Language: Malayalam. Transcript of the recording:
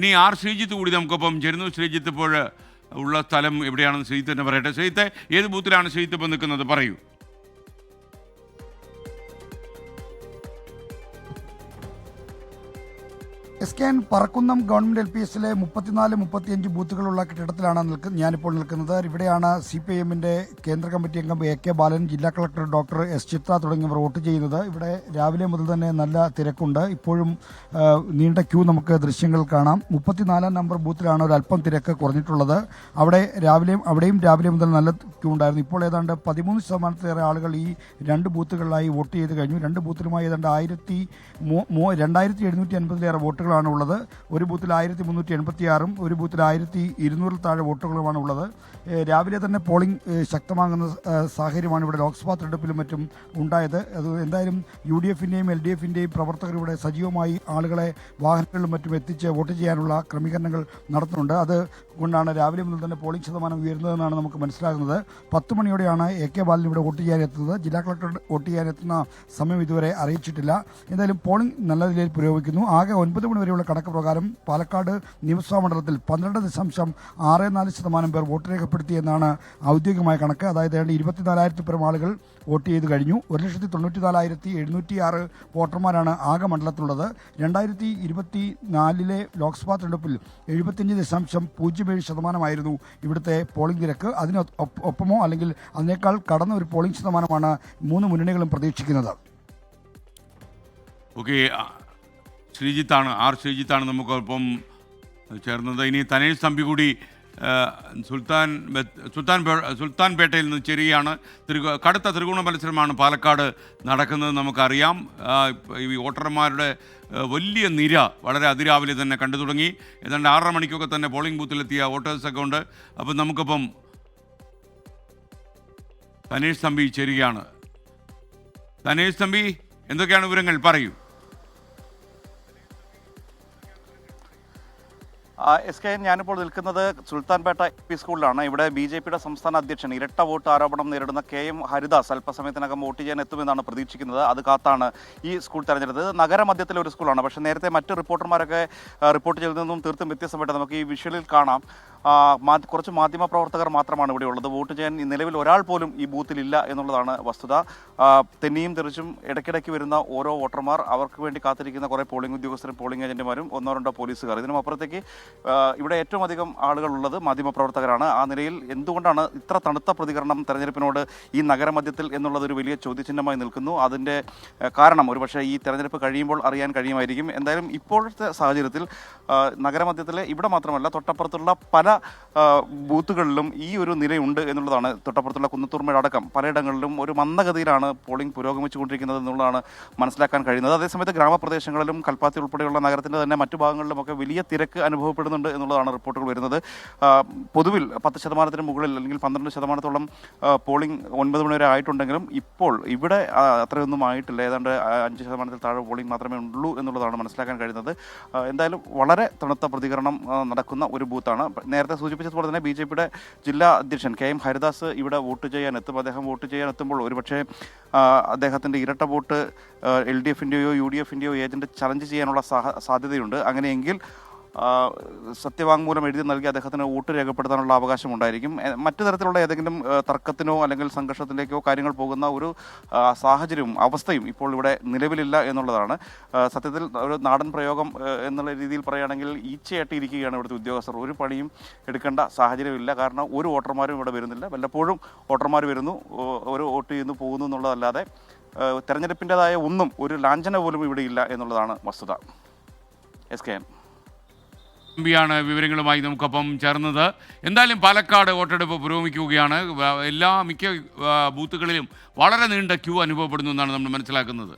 ഇനി ആർ ശ്രീജിത്ത് കൂടി നമുക്കൊപ്പം ചേരുന്നു ശ്രീജിത്ത് ഇപ്പോൾ ഉള്ള സ്ഥലം എവിടെയാണെന്ന് ശ്രീജിത്ത് തന്നെ പറയട്ടെ. ശ്രീജിത്ത് ഏത് ബൂത്തിലാണ് ശ്രീജിത്ത് ഇപ്പം നിൽക്കുന്നത്? പറയൂ. S K N Parakkunnam government L P എസിലെ മുപ്പത്തിനാല് മുപ്പത്തിയഞ്ച് ബൂത്തുകളുള്ള കെട്ടിടത്തിലാണ് നിൽക്ക ഞാനിപ്പോൾ നിൽക്കുന്നത്. ഇവിടെയാണ് സി പി എമ്മിന്റെ കേന്ദ്ര കമ്മിറ്റി അംഗം എ കെ ബാലൻ ജില്ലാ കളക്ടർ ഡോക്ടർ എസ് ചിത്ര തുടങ്ങിയവർ വോട്ട് ചെയ്യുന്നത്. ഇവിടെ രാവിലെ മുതൽ തന്നെ നല്ല തിരക്കുണ്ട്. ഇപ്പോഴും നീണ്ട ക്യൂ നമുക്ക് ദൃശ്യങ്ങൾ കാണാം. മുപ്പത്തിനാലാം നമ്പർ ബൂത്തിലാണ് ഒരു അല്പം തിരക്ക് കുറഞ്ഞിട്ടുള്ളത്. അവിടെ രാവിലെ അവിടെയും രാവിലെ മുതൽ നല്ല ക്യൂ ഉണ്ടായിരുന്നു. ഇപ്പോൾ ഏതാണ്ട് പതിമൂന്ന് ശതമാനത്തിലേറെ ആളുകൾ ഈ രണ്ട് ബൂത്തുകളിലായി വോട്ട് ചെയ്ത് കഴിഞ്ഞു. രണ്ട് ബൂത്തിലുമായി ഏതാണ്ട് ആയിരത്തി രണ്ടായിരത്തി എഴുന്നൂറ്റി അൻപതിലേറെ വോട്ടുകളാണ് ഉള്ളത് ഒരു ബൂത്തിൽ ആയിരത്തി മുന്നൂറ്റി എൺപത്തി ആറും ഒരു ബൂത്തിൽ ആയിരത്തി ഇരുന്നൂറിൽ താഴെ വോട്ടുകളുമാണ് ഉള്ളത് രാവിലെ തന്നെ പോളിംഗ് ശക്തമാകുന്ന സാഹചര്യമാണ് ഇവിടെ ലോക്സഭാ തെരഞ്ഞെടുപ്പിലും മറ്റും ഉണ്ടായത്. അത് എന്തായാലും യു ഡി എഫിന്റെയും എൽ ഡി എഫിന്റെയും പ്രവർത്തകർ ഇവിടെ സജീവമായി ആളുകളെ വാഹനങ്ങളിലും മറ്റും എത്തിച്ച് വോട്ട് ചെയ്യാനുള്ള ക്രമീകരണങ്ങൾ നടത്തുന്നുണ്ട്. അത് കൊണ്ടാണ് രാവിലെ മുതൽ തന്നെ പോളിംഗ് ശതമാനം ഉയരുന്നതെന്നാണ് നമുക്ക് മനസ്സിലാകുന്നത്. പത്ത് മണിയോടെയാണ് എ കെ ബാലൻ ഇവിടെ വോട്ട് ചെയ്യാൻ എത്തുന്നത്. ജില്ലാ കളക്ടർ വോട്ട് ചെയ്യാൻ എത്തുന്ന സമയം ഇതുവരെ അറിയിച്ചിട്ടില്ല. എന്തായാലും പോളിംഗ് നല്ല നിലയിൽ പുരോഗമിക്കുന്നു. ആകെ ഒൻപത് മണി വരെയുള്ള കണക്ക് പ്രകാരം പാലക്കാട് നിയമസഭാ മണ്ഡലത്തിൽ പന്ത്രണ്ട് ദശാംശം ആറ് നാല് ശതമാനം പേർ വോട്ട് രേഖപ്പെടുത്തിയെന്നാണ് ഔദ്യോഗികമായ കണക്ക്. അതായത് ഏതാണ്ട് ഇരുപത്തിനാലായിരത്തി പേരും ആളുകൾ വോട്ട് ചെയ്ത് കഴിഞ്ഞു. ഒരു ലക്ഷത്തി തൊണ്ണൂറ്റി നാലായിരത്തി എഴുന്നൂറ്റി ആറ് വോട്ടർമാരാണ് ആകെ മണ്ഡലത്തിലുള്ളത്. രണ്ടായിരത്തി ഇരുപത്തി നാലിലെ ലോക്സഭാ തെരഞ്ഞെടുപ്പിൽ എഴുപത്തിയഞ്ച് ദശാംശം പൂജ്യം ഏഴ് ശതമാനമായിരുന്നു ഇവിടുത്തെ പോളിംഗ് നിരക്ക്. അതിന് ഒപ്പ- ഒപ്പമോ അല്ലെങ്കിൽ അതിനേക്കാൾ കടന്ന ഒരു പോളിംഗ് ശതമാനമാണ് മൂന്ന് മുന്നണികളും പ്രതീക്ഷിക്കുന്നത്. ശ്രീജിത്താണ് ആർ ശ്രീജിത്താണ് നമുക്കൊപ്പം ചേർന്നത്. ഇനി തനേഷ് തമ്പി കൂടി സുൽത്താൻ സുൽത്താൻ സുൽത്താൻ പേട്ടയിൽ നിന്ന് ചെറിയാണ് ത്രികോ കടുത്ത ത്രികോണ മത്സരമാണ് പാലക്കാട് നടക്കുന്നത് നമുക്കറിയാം. ഈ വോട്ടർമാരുടെ വലിയ നിര വളരെ അതിരാവിലെ തന്നെ കണ്ടു തുടങ്ങി. ഏതാണ്ട് ആറര മണിക്കൊക്കെ തന്നെ പോളിംഗ് ബൂത്തിലെത്തിയ വോട്ടേഴ്സൊക്കെ ഉണ്ട്. അപ്പം നമുക്കിപ്പം തനേഷ് തമ്പി ചേരുകയാണ്. തനേഷ് തമ്പി എന്തൊക്കെയാണ് വിവരങ്ങൾ? പറയൂ. എസ് കെ ഞാനിപ്പോൾ നിൽക്കുന്നത് സുൽത്താൻപേട്ട എ പി സ്കൂളിലാണ്. ഇവിടെ ബി ജെ പിയുടെ സംസ്ഥാന അധ്യക്ഷൻ ഇരട്ട വോട്ട് ആരോപണം നേരിടുന്ന കെ എം ഹരിദാസ് അല്പസമയത്തിനകം വോട്ട് ചെയ്യാൻ എത്തുമെന്നാണ് പ്രതീക്ഷിക്കുന്നത്. അത് കാത്താണ് ഈ സ്കൂൾ തെരഞ്ഞെടുത്തത്. നഗരമധ്യത്തിലെ ഒരു സ്കൂളാണ്. പക്ഷേ നേരത്തെ മറ്റ് റിപ്പോർട്ടർമാരൊക്കെ റിപ്പോർട്ട് റിപ്പോർട്ട് ചെയ്തതെന്നും തീർത്തും വ്യത്യസ്തമായിട്ട് നമുക്ക് ഈ വിഷ്വലിൽ കാണാം. കുറച്ച് മാധ്യമ പ്രവർത്തകർ മാത്രമാണ് ഇവിടെ ഉള്ളത്. വോട്ട് ചെയ്യാൻ നിലവിൽ ഒരാൾ പോലും ഈ ബൂത്തിലില്ല എന്നുള്ളതാണ് വസ്തുത. തെന്നിയും തെറിച്ചും ഇടയ്ക്കിടയ്ക്ക് വരുന്ന ഓരോ വോട്ടർമാർ അവർക്ക് വേണ്ടി കാത്തിരിക്കുന്ന കുറേ പോളിംഗ് ഉദ്യോഗസ്ഥരും പോളിംഗ് ഏജന്റുമാരും ഒന്നോ രണ്ടോ പോലീസുകാർ. ഇതിനും അപ്പുറത്തേക്ക് ഇവിടെ ഏറ്റവും അധികം ആളുകൾ ഉള്ളത് മാധ്യമപ്രവർത്തകരാണ് ആ നിലയിൽ എന്തുകൊണ്ടാണ് ഇത്ര തണുത്ത പ്രതികരണം തെരഞ്ഞെടുപ്പിനോട് ഈ നഗരമധ്യത്തിൽ എന്നുള്ളത് ഒരു വലിയ ചോദ്യചിഹ്നമായി നിൽക്കുന്നു? അതിന്റെ കാരണം ഒരുപക്ഷെ ഈ തെരഞ്ഞെടുപ്പ് കഴിയുമ്പോൾ അറിയാൻ കഴിയുമായിരിക്കും. എന്തായാലും ഇപ്പോഴത്തെ സാഹചര്യത്തിൽ നഗരമധ്യത്തിലെ ഇവിടെ മാത്രമല്ല തൊട്ടപ്പുറത്തുള്ള പല ബൂത്തുകളിലും ഈ ഒരു നിലയുണ്ട് എന്നുള്ളതാണ് തൊട്ടപ്പുറത്തുള്ള കുന്നത്തൂർമേട് അടക്കം. പലയിടങ്ങളിലും ഒരു മന്ദഗതിയിലാണ് പോളിംഗ് പുരോഗമിച്ചുകൊണ്ടിരിക്കുന്നത് എന്നുള്ളതാണ് മനസ്സിലാക്കാൻ കഴിയുന്നത്. അതേസമയത്ത് ഗ്രാമപ്രദേശങ്ങളിലും കൽപ്പാത്തി ഉൾപ്പെടെയുള്ള നഗരത്തിന്റെ തന്നെ മറ്റു ഭാഗങ്ങളിലുമൊക്കെ വലിയ തിരക്ക് അനുഭവപ്പെടുന്നുണ്ട് എന്നുള്ളതാണ് റിപ്പോർട്ടുകൾ വരുന്നത്. പൊതുവിൽ പത്ത് ശതമാനത്തിന് മുകളിൽ അല്ലെങ്കിൽ പന്ത്രണ്ട് ശതമാനത്തോളം പോളിംഗ് ഒൻപത് മണി വരെ ആയിട്ടുണ്ടെങ്കിലും ഇപ്പോൾ ഇവിടെ അത്രയൊന്നും ആയിട്ടില്ല. ഏതാണ്ട് അഞ്ച് ശതമാനത്തിൽ താഴെ പോളിംഗ് മാത്രമേ ഉള്ളൂ എന്നുള്ളതാണ് മനസ്സിലാക്കാൻ കഴിയുന്നത്. എന്തായാലും വളരെ തണുത്ത പ്രതികരണം നടക്കുന്ന ഒരു ബൂത്താണ്. നേരത്തെ സൂചിപ്പിച്ചതുപോലെ തന്നെ ബി ജെ പിയുടെ ജില്ലാ അധ്യക്ഷൻ കെ എം ഹരിദാസ് ഇവിടെ വോട്ട് ചെയ്യാൻ എത്തും. അദ്ദേഹം വോട്ട് ചെയ്യാൻ എത്തുമ്പോൾ ഒരുപക്ഷെ അദ്ദേഹത്തിന്റെ ഇരട്ട വോട്ട് എൽ ഡി എഫിന്റെയോ യു ഡി എഫിന്റെയോ ഏജന്റ് ചലഞ്ച് ചെയ്യാനുള്ള സാധ്യതയുണ്ട്. അങ്ങനെയെങ്കിൽ സത്യവാങ്മൂലം എഴുതി നൽകി അദ്ദേഹത്തിന് വോട്ട് രേഖപ്പെടുത്താനുള്ള അവകാശം ഉണ്ടായിരിക്കും മറ്റു തരത്തിലുള്ള ഏതെങ്കിലും തർക്കത്തിനോ അല്ലെങ്കിൽ സംഘർഷത്തിലേക്കോ കാര്യങ്ങൾ പോകുന്ന ഒരു സാഹചര്യവും അവസ്ഥയും ഇപ്പോൾ ഇവിടെ നിലവിലില്ല എന്നുള്ളതാണ്. സത്യത്തിൽ ഒരു നാടൻ പ്രയോഗം എന്നുള്ള രീതിയിൽ പറയുകയാണെങ്കിൽ ഈച്ചയായിട്ട് ഇരിക്കുകയാണ് ഇവിടുത്തെ ഉദ്യോഗസ്ഥർ. ഒരു പണിയും എടുക്കേണ്ട സാഹചര്യമില്ല. കാരണം ഒരു വോട്ടർമാരും ഇവിടെ വരുന്നില്ല. വല്ലപ്പോഴും വോട്ടർമാർ വരുന്നു ഒരു വോട്ട് ചെയ്യുന്നു പോകുന്നു എന്നുള്ളതല്ലാതെ തെരഞ്ഞെടുപ്പിന്റെതായ ഒന്നും ഒരു ലാഞ്ചന പോലും ഇവിടെ ഇല്ല എന്നുള്ളതാണ് വസ്തുത. S K N. തമ്പിയാണ് വിവരങ്ങളുമായി നമുക്കൊപ്പം ചേർന്നത്. എന്തായാലും പാലക്കാട് വോട്ടെടുപ്പ് പുരോഗമിക്കുകയാണ്. എല്ലാ മിക്ക ബൂത്തുകളിലും വളരെ നീണ്ട ക്യൂ അനുഭവപ്പെടുന്നു എന്നാണ് നമ്മൾ മനസ്സിലാക്കുന്നത്.